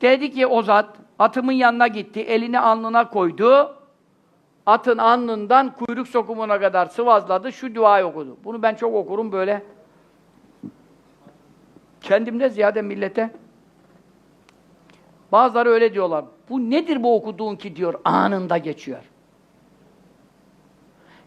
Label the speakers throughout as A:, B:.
A: Dedi ki o zat, atımın yanına gitti, elini alnına koydu. Atın alnından kuyruk sokumuna kadar sıvazladı, şu duayı okudu. Bunu ben çok okurum böyle. Kendimde ziyade millete. Bazıları öyle diyorlar. Bu nedir bu okuduğun ki diyor, anında geçiyor.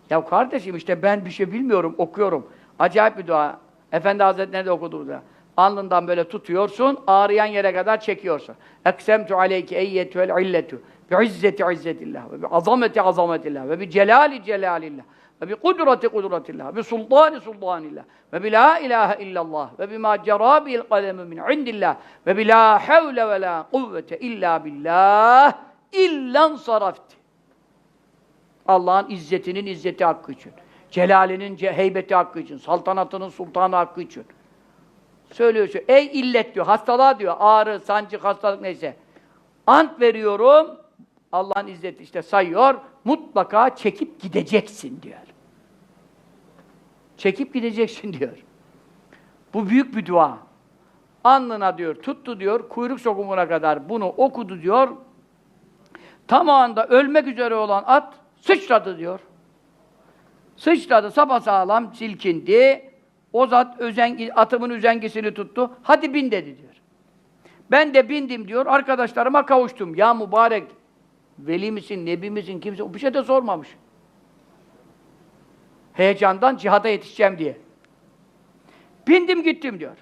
A: Ya kardeşim işte ben bir şey bilmiyorum, okuyorum. Acayip bir dua. Efendi Hazretleri de okudu da. Alnından böyle tutuyorsun, ağrıyan yere kadar çekiyorsun. Eksemtu aleyke eyyetüvel illetu bi izzeti izzetillah ve bi azameti azametillah ve bi celali celalillah ve bi kudreti kudretillah bi sultani sultanillah ve bi la ilahe illallah ve bi ma cera bil kalemi min indillah ve bi la havle ve la kuvvete illa billah illan sarafti. Allah'ın izzetinin izzeti hakkı için. Celalinin ce- heybeti hakkı için. Saltanatının sultanı hakkı için. Söylüyorsun. Ey illet diyor. Hastalığa diyor. Ağrı, sancı, hastalık neyse. Ant veriyorum. Allah'ın izzeti işte sayıyor. Mutlaka çekip gideceksin diyor. Çekip gideceksin diyor. Bu büyük bir dua. Alnına diyor, tuttu diyor, kuyruk sokumuna kadar bunu okudu diyor. Tam o anda ölmek üzere olan at sıçradı diyor. Sıçradı, sapasağlam silkindi. O zat özengi, atımın üzengisini tuttu. Hadi bin dedi diyor. Ben de bindim diyor, arkadaşlarıma kavuştum. Ya mübarek, veli misin, nebi misin, kimse, bir şey de sormamış. Heyecandan cihada yetişeceğim diye. Bindim gittim diyor.